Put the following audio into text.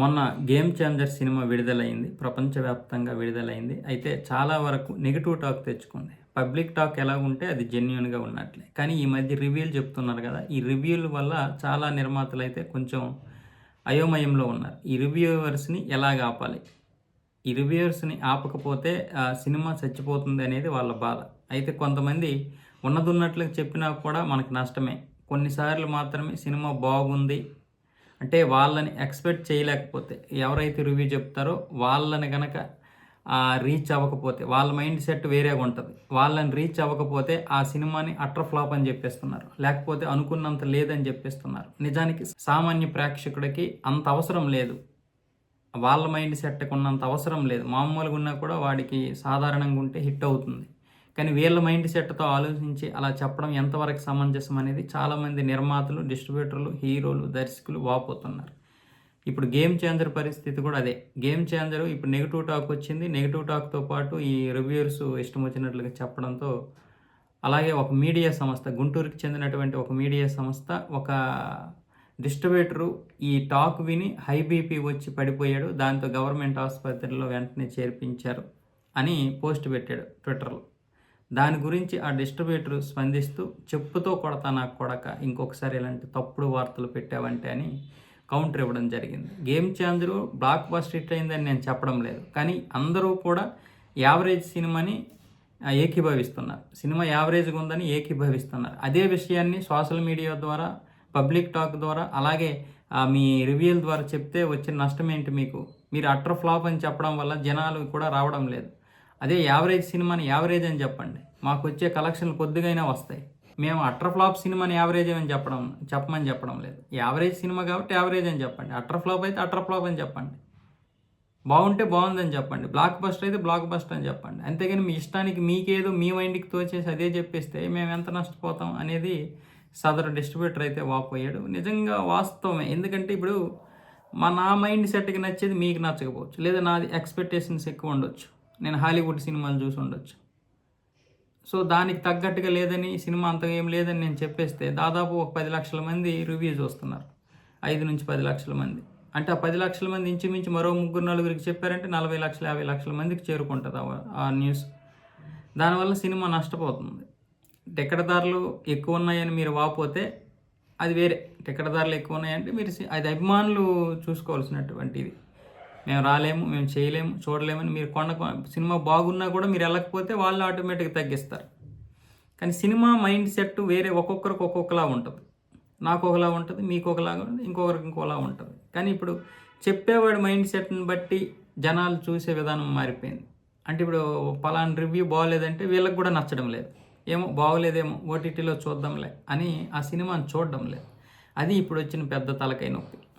మొన్న game changer cinema విడుదలైంది ప్రపంచవ్యాప్తంగా విడుదలైంది. అయితే చాలా వరకు నెగిటివ్ టాక్ తెచ్చుకుంది. పబ్లిక్ టాక్ ఎలా ఉంటే అది జెన్యున్గా ఉన్నట్లే. కానీ ఈ మధ్య రివ్యూలు చెప్తున్నారు కదా ఈ రివ్యూల వల్ల చాలా నిర్మాతలు అయితే కొంచెం అయోమయంలో ఉన్నారు. ఈ రివ్యూవర్స్ని ఎలాగ ఆపాలి? ఈ రివ్యూవర్స్ని ఆపకపోతే ఆ సినిమా చచ్చిపోతుంది అనేది వాళ్ళ బాధ. అయితే కొంతమంది ఉన్నదున్నట్లు చెప్పినా కూడా మనకు నష్టమే. కొన్నిసార్లు మాత్రమే సినిమా బాగుంది అంటే వాళ్ళని ఎక్స్పెక్ట్ చేయలేకపోతే ఎవరైతే రివ్యూ చెప్తారో వాళ్ళని కనుక రీచ్ అవ్వకపోతే వాళ్ళ మైండ్ సెట్ వేరేగా ఉంటుంది. వాళ్ళని రీచ్ అవ్వకపోతే ఆ సినిమాని అట్ర ఫ్లాప్ అని చెప్పేస్తున్నారు. లేకపోతే అనుకున్నంత లేదని చెప్పేస్తున్నారు. నిజానికి సామాన్య ప్రేక్షకుడికి అంత అవసరం లేదు. వాళ్ళ మైండ్ సెట్కి ఉన్నంత అవసరం లేదు. మామూలుగా ఉన్నా కూడా వాడికి సాధారణంగా ఉంటే హిట్ అవుతుంది. కానీ వీళ్ళ మైండ్ సెట్తో ఆలోచించి అలా చెప్పడం ఎంతవరకు సమంజసం అనేది చాలామంది నిర్మాతలు డిస్ట్రిబ్యూటర్లు హీరోలు దర్శకులు వాపోతున్నారు. ఇప్పుడు గేమ్ చేంజర్ పరిస్థితి కూడా అదే. గేమ్ చేంజర్ ఇప్పుడు నెగిటివ్ టాక్ వచ్చింది. నెగిటివ్ టాక్తో పాటు ఈ రివ్యూర్స్ ఇష్టం వచ్చినట్లుగా చెప్పడంతో అలాగే ఒక మీడియా సంస్థ గుంటూరుకి చెందినటువంటి ఒక మీడియా సంస్థ ఒక డిస్ట్రిబ్యూటరు ఈ టాక్ విని హై బీపీ వచ్చి పడిపోయాడు. దాంతో గవర్నమెంట్ ఆసుపత్రిలో వెంటనే చేర్పించారు అని పోస్ట్ పెట్టాడు ట్విట్టర్లో. దాని గురించి ఆ డిస్ట్రిబ్యూటర్ స్పందిస్తూ చెప్పుతో కొడతా నాకు కొడక ఇంకొకసారి ఇలాంటి తప్పుడు వార్తలు పెట్టావంటే అని కౌంటర్ ఇవ్వడం జరిగింది. Game changer blockbuster hit అయిందని నేను చెప్పడం లేదు. కానీ అందరూ కూడా యావరేజ్ సినిమాని ఏకీభవిస్తున్నారు. సినిమా యావరేజ్గా ఉందని ఏకీభవిస్తున్నారు. అదే విషయాన్ని సోషల్ మీడియా ద్వారా పబ్లిక్ టాక్ ద్వారా అలాగే మీ రివ్యూల ద్వారా చెప్తే వచ్చిన నష్టం ఏంటి మీకు? మీరు అట్టర్ ఫ్లాప్ అని చెప్పడం వల్ల జనాలు కూడా రావడం లేదు. అదే యావరేజ్ సినిమాని యావరేజ్ అని చెప్పండి. మాకు వచ్చే కలెక్షన్లు కొద్దిగైనా వస్తాయి. మేము అట్టర్ ఫ్లాప్ సినిమాని యావరేజ్ అని చెప్పడం చెప్పమని చెప్పడం లేదు. యావరేజ్ సినిమా కాబట్టి యావరేజ్ అని చెప్పండి. అట్టర్ ఫ్లాప్ అయితే అట్టర్ ఫ్లాప్ అని చెప్పండి. బాగుంటే బాగుందని చెప్పండి. బ్లాక్ బస్టర్ అయితే బ్లాక్ బస్టర్ అని చెప్పండి. అంతేగాని మీ ఇష్టానికి మీకేదో మీ మైండ్కి తోచేసి అదే చెప్పేస్తే మేము ఎంత నష్టపోతాం అనేది సదరు డిస్ట్రిబ్యూటర్ అయితే వాపోయాడు నిజంగా వాస్తవమే. ఎందుకంటే ఇప్పుడు మా నా మైండ్ సెట్కి నచ్చేది మీకు నచ్చకపోవచ్చు. లేదా నాది ఎక్స్పెక్టేషన్స్ ఎక్కువ ఉండొచ్చు. నేను హాలీవుడ్ సినిమాలు చూసి ఉండొచ్చు. సో దానికి తగ్గట్టుగా లేదని సినిమా అంతగా ఏం లేదని నేను చెప్పేస్తే దాదాపు ఒక పది లక్షల మంది రివ్యూస్ వస్తున్నారు. ఐదు నుంచి పది లక్షల మంది. అంటే ఆ పది లక్షల మంది ఇంచుమించు మరో ముగ్గురు నలుగురికి చెప్పారంటే నలభై లక్షల యాభై లక్షల మందికి చేరుకుంటుంది ఆ- న్యూస్ దానివల్ల సినిమా నష్టపోతుంది. టికెట్ ధరలు ఎక్కువ ఉన్నాయని మీరు వాపోతే అది వేరే. టికెట్ ధరలు ఎక్కువ ఉన్నాయంటే మీరు అది అభిమానులు చూసుకోవాల్సినటువంటిది. మేము రాలేము మేము చేయలేము చూడలేమని మీరు కొండ సినిమా బాగున్నా కూడా మీరు వెళ్ళకపోతే వాళ్ళు ఆటోమేటిక్గా తగ్గిస్తారు. కానీ సినిమా మైండ్ సెట్ వేరే ఒక్కొక్కరికి ఒక్కొక్కలా ఉంటుంది. నాకు ఒకలా ఉంటుంది మీకు ఒకలా ఉంటుంది ఇంకొకరికి ఇంకోలా ఉంటుంది. కానీ ఇప్పుడు చెప్పేవాడి మైండ్ సెట్ని బట్టి జనాలు చూసే విధానం మారిపోయింది. అంటే ఇప్పుడు పలానా రివ్యూ బాగోలేదంటే వీళ్ళకి కూడా నచ్చడం లేదు. ఏమో బాగోలేదేమో ఓటీటీలో చూద్దాంలే అని ఆ సినిమాని చూడడం లేదు. అది ఇప్పుడు వచ్చిన పెద్ద తలకై నొప్పి.